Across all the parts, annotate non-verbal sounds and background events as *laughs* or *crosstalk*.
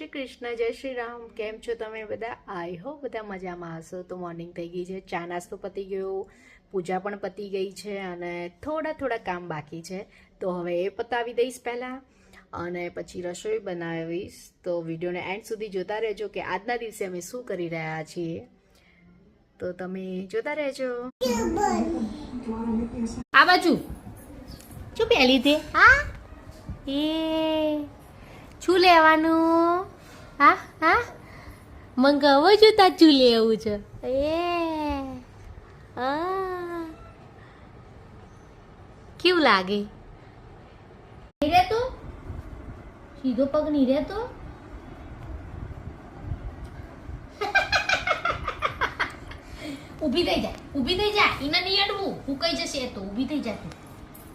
શ્રી કૃષ્ણ જય શ્રી રામ. કેમ છો તમે બધા? આઈ હો બધા મજામાં હશો. તો મોર્નિંગ થઈ ગઈ છે. ચા નાસ્તો પતી ગયો. પૂજા પણ પતી ગઈ છે અને થોડા થોડા કામ બાકી છે. તો હવે એ પતાવી દઈશ પહેલાં. અને પછી રસોઈ બનાવીશ. તો વિડીયોને એન્ડ સુધી જોતા રહેજો કે આજના દિવસે અમે શું કરી રહ્યા છીએ. તો તમે જોતા રહેજો. આ બાજુ. શું પહેલી તે? હા. એ શું લેવાનું? હા હા? મંગાવો છું ચૂલે એવું છે. એ કેવું લાગે? નહીં તો સીધો પગ નહીં તો ઊભી થઈ જાય ઊભી થઈ જા. એને નહીં અડવું. ફૂંકાઈ જશે તો ઊભી થઈ જા તું.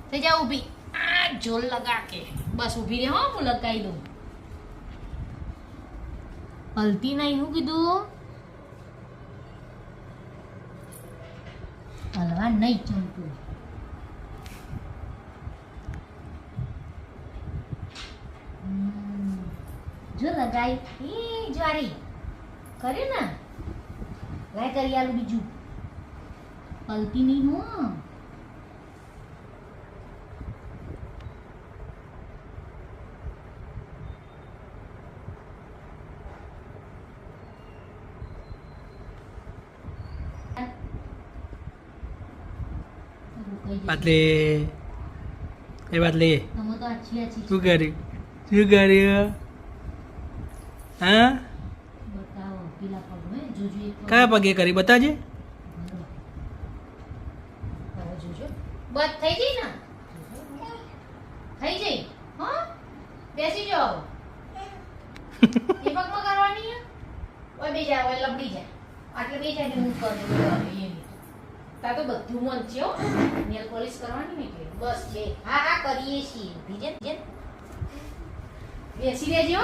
થઈ જા ઊભી. આ જોલ લગા કે. બસ ઊભી રહે હો હું લગાવી દઉં. હલતી નહીં શું કીધું? હલવા નહીં ચમકું જો લગાઈ. એ જ્વારી, કર્યું ને? લાય કરી આલું બીજું. પલતી નહીં, હો. બાટલી એ આછી શું કર્યું? શું કર્યું? હા. કયા પગે કરી? બતાજે. બસ થઈ ગઈ ને? થઈ ગઈ? હા? બેસી જાઓ. *laughs* એ પગમાં કરવાની ઓય બે જા ઓય લબડી જા આટલે બે જાય હું કરી? તા બધું મન છે હો. નેલ પોલિશ કરવાની ને બસ, બે. હા હા, કરીએ છીએ. બીજે જે બેસી રહેજો.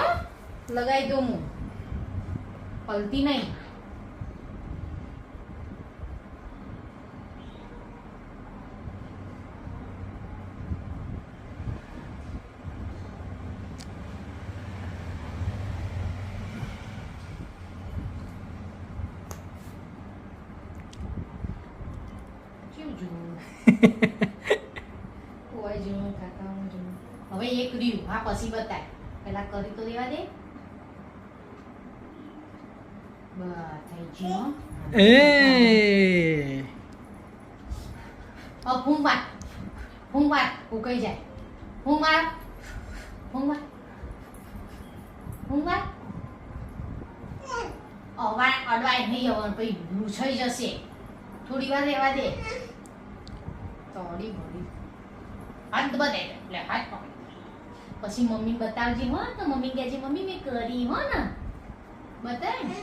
લગાઈ દો હું પલતી નહીં. કેવું જોવું *laughs* ઓય જોવું કાકાઓ જોવું હવે એક રહ્યું. હા પછી બતાય. પેલા કરી તો દેવા દે. બસ થઈ ગયું એ! ફૂંક માર ફૂંક માર ઉકાઈ જાય? ફૂંક માર ફૂંક માર ફૂંક માર અવાય અડવાય નહીં આવવાનું પછી લૂછાઈ જશે. થોડી વાર રહેવા દે. તોડી ભરી હાથ બધે એટલે હાથ પકડી પછી મમ્મી બતાવજે હો તો મમ્મી કહેજે મમ્મી મેં કરી હો ને. બતાય ને.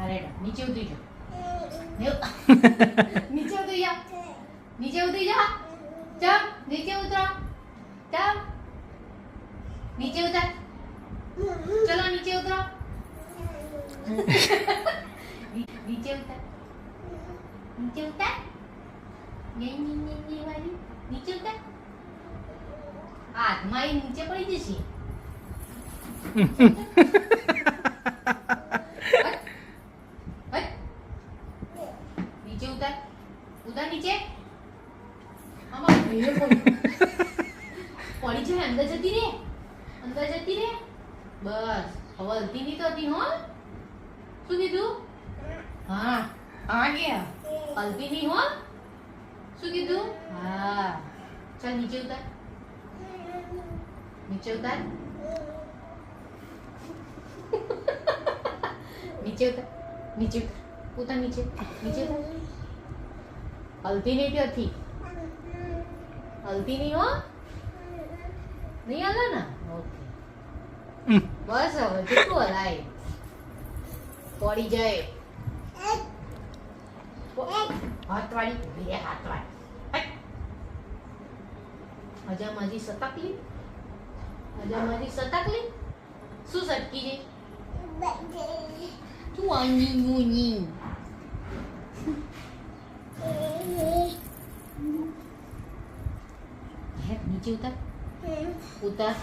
અરે નીચે ઉતરી જાઓ. નીચે ઉતરી જા નીચે ઉતરી જા ચાલ નીચે ઉતરો ચાલ નીચે ઉતર ચલો નીચે ઉતરો નીચે ઉતર નીચે ઉતર યે ની ની ની વાળી નીચે ઉતર હાથમાં એ નીચે પડી જશે હટ. હટ. નીચે ઉતર ઉતર નીચે પડી પડી અંદર જતી રે અંદર જતી રે બસ હવે હલતી નહીં થતી હો શું કીધું હા હા ગયા હલતી નહીં હો શું કીધું હા ચાલ નીચે ઉતાર નીચે ઉતાર નીચે ઉતાર નીચે ઉતાર ઉતાર નીચે નીચે ઉતાર હલતી નહીં ત્યાંથી હલતી નહીં હો નહીં હલે ને ઓકે બસ હવે કેટલું હલાય પડી જાય હાથ વાળી હાથ વાળી હજા માજી સતાકલી હજા માજી સતાકલી શું સટકી છે? તું આની મુની નીચે ઉતાર. ઉતાર.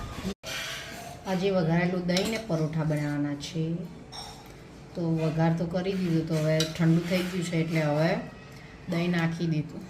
આજે વઘારેલું દહીં ને પરોઠા બનાવવાના છે. તો વઘાર તો કરી દીધું તો હવે ઠંડુ થઈ ગયું છે એટલે હવે દહીં નાખી દીધું.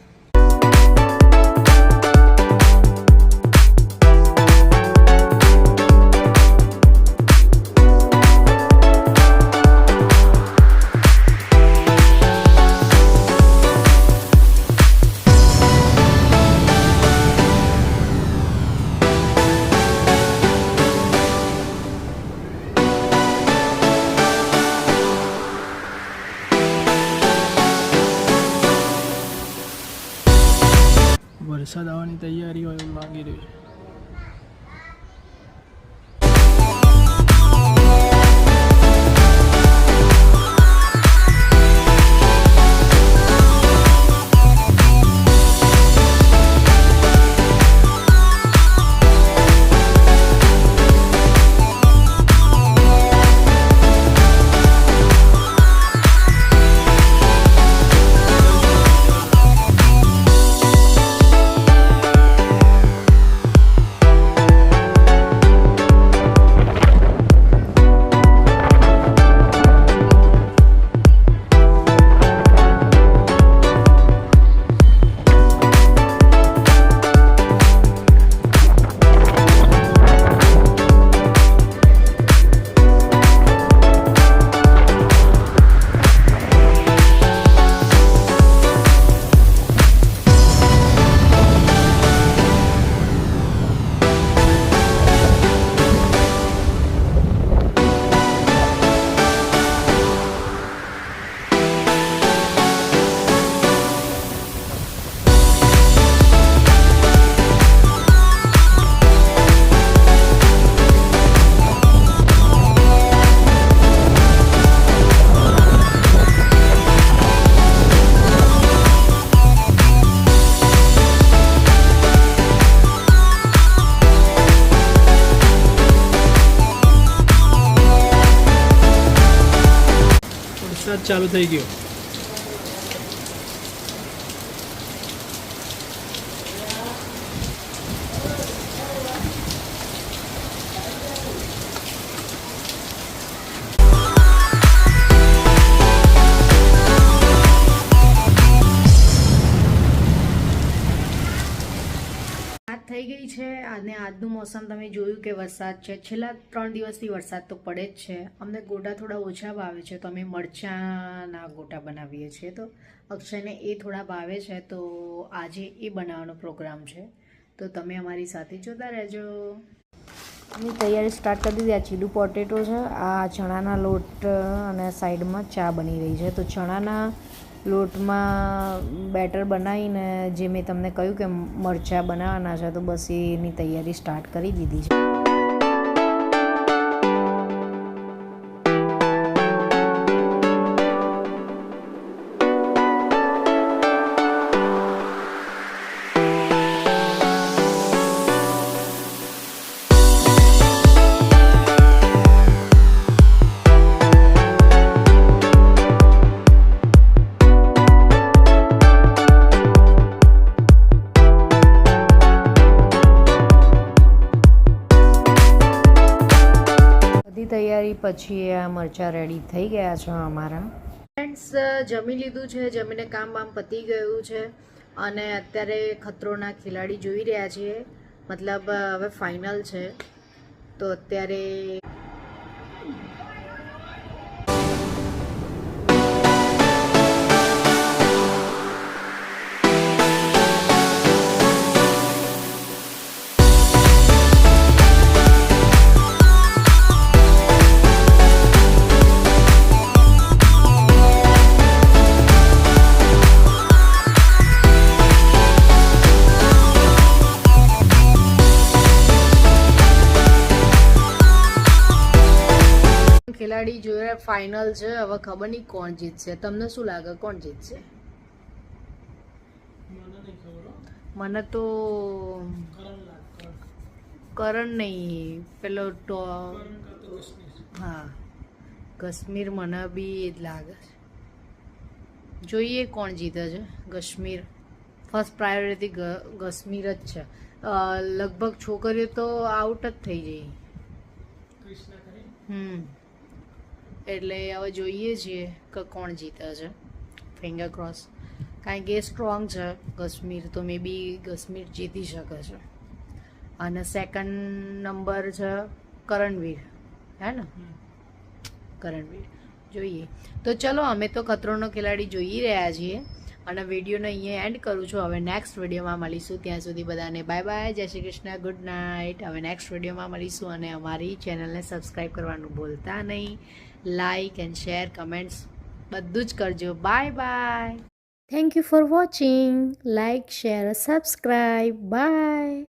ચાલુ થઈ ગયો. થઈ ગઈ છે. અને આજનું મોસમ તમે જોયું કે વરસાદ છે. છેલ્લા ત્રણ દિવસથી વરસાદ તો પડે જ છે. અમને ગોટા થોડા ઓછા ભાવે છે. તો અમે મરચાંના ગોટા બનાવીએ છીએ. તો અક્ષયને એ થોડા ભાવે છે. તો આજે એ બનાવવાનો પ્રોગ્રામ છે. તો તમે અમારી સાથે જોતા રહેજો. અમે તૈયારી સ્ટાર્ટ કરી દીધી. આ ચીડું પોટેટો છે. આ ચણાના લોટ અને સાઈડમાં ચા બની રહી છે. તો ચણાના લોટમાં બેટર બનાવીને જે મેં તમને કહ્યું કે મરચાં બનાવવાના છે, તો બસ એની તૈયારી સ્ટાર્ટ કરી દીધી છે. પછી આ મરચાં રેડી થઈ ગયા છે અમારા. ફ્રેન્ડ્સ જમી લીધું છે, જમીને કામ બામ પતી ગયું છે અને અત્યારે ખતરોના ખેલાડી જોઈ રહ્યા છીએ. મતલબ, હવે ફાઇનલ છે. તો અત્યારે ખેલાડી જોડે ફાઇનલ છે હવે ખબર નહીં કોણ જીતશે. તમને શું લાગે? કોણ જીતશે? મને તો કરણ નહીં. પેલો ટો હા. કાશ્મીર મને બી એ જ લાગે છે. જોઈએ કોણ જીતે છે. કાશ્મીર. ફર્સ્ટ પ્રાયોરિટી કાશ્મીર જ છે. લગભગ છોકરીઓ તો આઉટ જ થઈ જઈ હમ. એટલે હવે જોઈએ છીએ કે કોણ જીતે છે. ફિંગર ક્રોસ કારણ કે એ સ્ટ્રોંગ છે. કશ્મીર તો મે બી કશ્મીર જીતી શકે છે. અને સેકન્ડ નંબર છે કરણવીર. હે ને? કરણવીર. જોઈએ. તો ચલો અમે તો ખતરોનો ખેલાડી જોઈ રહ્યા છીએ. અને વિડીયોને અહીંયા એન્ડ કરું છું. હવે નેક્સ્ટ વિડીયોમાં મળીશું. ત્યાં સુધી બધાને બાય બાય જય શ્રી કૃષ્ણ. ગુડ નાઇટ હવે નેક્સ્ટ વિડીયોમાં મળીશું. અને અમારી ચેનલને સબસ્ક્રાઈબ કરવાનું ભૂલતા નહીં. લાઇક એન્ડ શેર કમેન્ટ્સ બધું જ કરજો. Bye bye thank you for watching like share subscribe bye